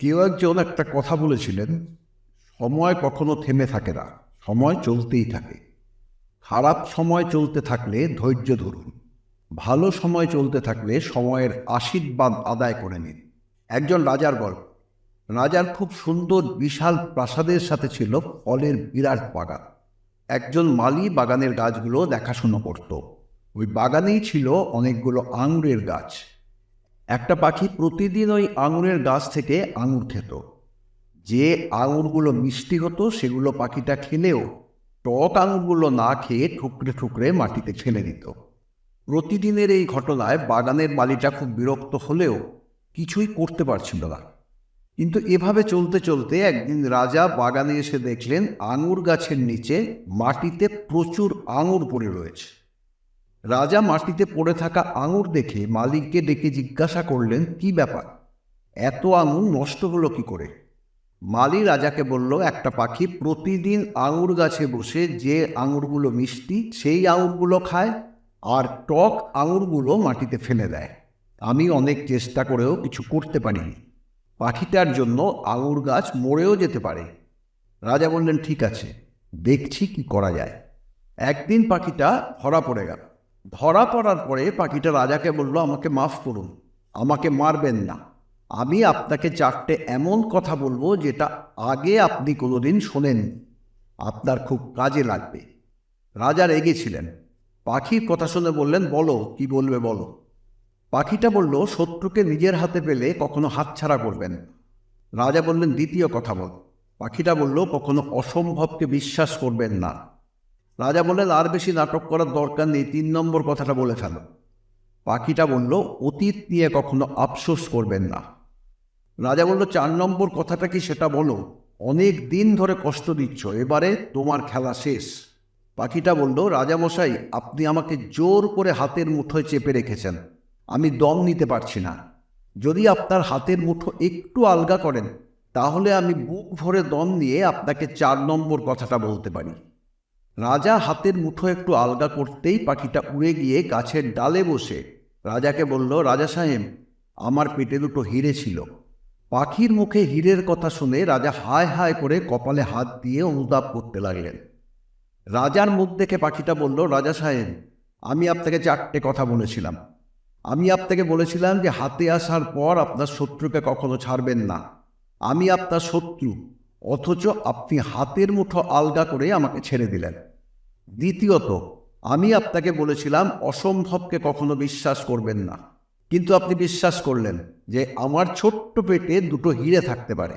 কেউ একজন একটা কথা বলেছিলেন, সময় কখনো থেমে থাকে না, সময় চলতেই থাকে। খারাপ সময় চলতে থাকলে ধৈর্য ধরুন, ভালো সময় চলতে থাকলে সময়ের আশীর্বাদ আদায় করে নিন। একজন রাজার গল্প, রাজার খুব সুন্দর বিশাল প্রাসাদের সাথে ছিল ফলের বিরাট বাগান। একজন মালি বাগানের গাছগুলো দেখাশুনো করত। ওই বাগানেই ছিল অনেকগুলো আঙুরের গাছ। একটা পাখি প্রতিদিন ওই আঙুরের গাছ থেকে আঙুর খেত। যে আঙুরগুলো মিষ্টি হতো, সেগুলো পাখিটা খেলেও টক আঙুরগুলো না খেয়ে ঠুকরে ঠুকরে মাটিতে ফেলে দিত। প্রতিদিনের এই ঘটনায় বাগানের মালিটা খুব বিরক্ত হলেও কিছুই করতে পারছিল না। কিন্তু এভাবে চলতে চলতে একদিন রাজা বাগানে এসে দেখলেন আঙুর গাছের নিচে মাটিতে প্রচুর আঙুর পড়ে রয়েছে। রাজা মাটিতে পড়ে থাকা আঙুর দেখে মালিককে ডেকে জিজ্ঞাসা করলেন, কি ব্যাপার? এত আঙুর নষ্ট হলো কি করে? মালি রাজাকে বলল, একটা পাখি প্রতিদিন আঙুর গাছে বসে যে আঙুরগুলো মিষ্টি, সেই আঙুরগুলো খায় আর টক আঙুরগুলো মাটিতে ফেলে দেয়। আমি অনেক চেষ্টা করেও কিছু করতে পারিনি। পাখিটার জন্য আঙুর গাছ মরেও যেতে পারে। রাজা বললেন, ঠিক আছে, দেখছি কি করা যায়। একদিন পাখিটা ধরা পড়ে গেল। ধরা পড়ার পরে পাখিটা রাজাকে বলল, আমাকে মাফ করুন, আমাকে মারবেন না। আমি আপনাকে চারটে এমন কথা বলব যেটা আগে আপনি কোনোদিন শোনেননি। আপনার খুব কাজে লাগবে। রাজা রেগেছিলেন পাখির কথা শুনে বললেন, বলো, কি বলবে বলো? পাখিটা বলল, শত্রুকে নিজের হাতে পেলে কখনো হাতছাড়া করবেন রাজা বললেন, দ্বিতীয় কথা বল। পাখিটা বলল, কখনো অসম্ভবকে বিশ্বাস করবেন না। রাজা বললেন, আর বেশি নাটক করার দরকার নেই, তিন নম্বর কথাটা বলে ফেল। পাখিটা বলল, অতীত নিয়ে কখনো আফসোস করবেন না। রাজা বলল, চার নম্বর কথাটা কি সেটা বলো। অনেক দিন ধরে কষ্ট দিচ্ছ, এবারে তোমার খেলা শেষ। পাখিটা বলল রাজামশাই আপনি আমাকে জোর করে হাতের মুঠোয় চেপে রেখেছেন। আমি দম নিতে পারছি না। যদি আপনার হাতের মুঠো একটু আলগা করেন, তাহলে আমি বুক ভরে দম নিয়ে আপনাকে চার নম্বর কথাটা বলতে পারি। রাজা হাতের মুঠো একটু আলগা করতেই পাখিটা উড়ে গিয়ে গাছের ডালে বসে। রাজাকে বলল, রাজা সাহেব, আমার পেটে দুটো হিরে ছিল। পাখির মুখে হীরের কথা শুনে রাজা হায় হায় করে কপালে হাত দিয়ে অনুতাপ করতে লাগলেন। রাজার মুখ দেখে পাখিটা বলল, রাজা সাহেব, আমি আপনাকে চারটে কথা বলেছিলাম। আমি আপনাকে বলেছিলাম যে হাতে আসার পর আপনার শত্রুকে কখনো ছাড়বেন না। আমি আপনার শত্রু অথচ আপনি হাতের মুঠো আলগা করে আমাকে ছেড়ে দিলেন। দ্বিতীয়ত, আমি আপনাকে বলেছিলাম, অসম্ভবকে কখনো বিশ্বাস করবেন না। কিন্তু আপনি বিশ্বাস করলেন যে আমার ছোট্ট পেটে দুটো হিরে থাকতে পারে।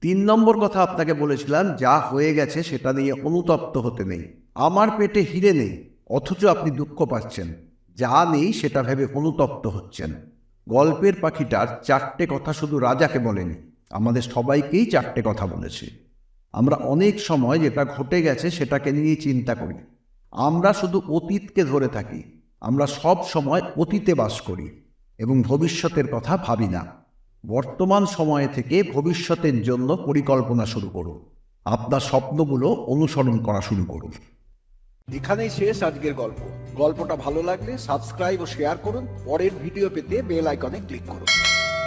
তিন নম্বর কথা আপনাকে বলেছিলাম, যা হয়ে গেছে সেটা নিয়ে অনুতপ্ত হতে নেই। আমার পেটে হিরে নেই, অথচ আপনি দুঃখ পাচ্ছেন। যা নেই সেটা ভেবে অনুতপ্ত হচ্ছেন। গল্পের পাখিটার চারটে কথা শুধু রাজাকে বলেনি। আমাদের সবাইকেই চারটে কথা বলেছে। আমরা অনেক সময় যেটা ঘটে গেছে সেটাকে নিয়ে চিন্তা করি। আমরা শুধু অতীতকে ধরে থাকি। আমরা সব সময় অতীতে বাস করি এবং ভবিষ্যতের কথা ভাবি না। বর্তমান সময়ে থেকে ভবিষ্যতের জন্য পরিকল্পনা শুরু করুন। আপনার স্বপ্নগুলো অনুসরণ করা শুরু করুন। এখানেই শেষ আজকের গল্প। গল্পটা ভালো লাগলে সাবস্ক্রাইব ও শেয়ার করুন। পরের ভিডিও পেতে বেল আইকনে ক্লিক করুন।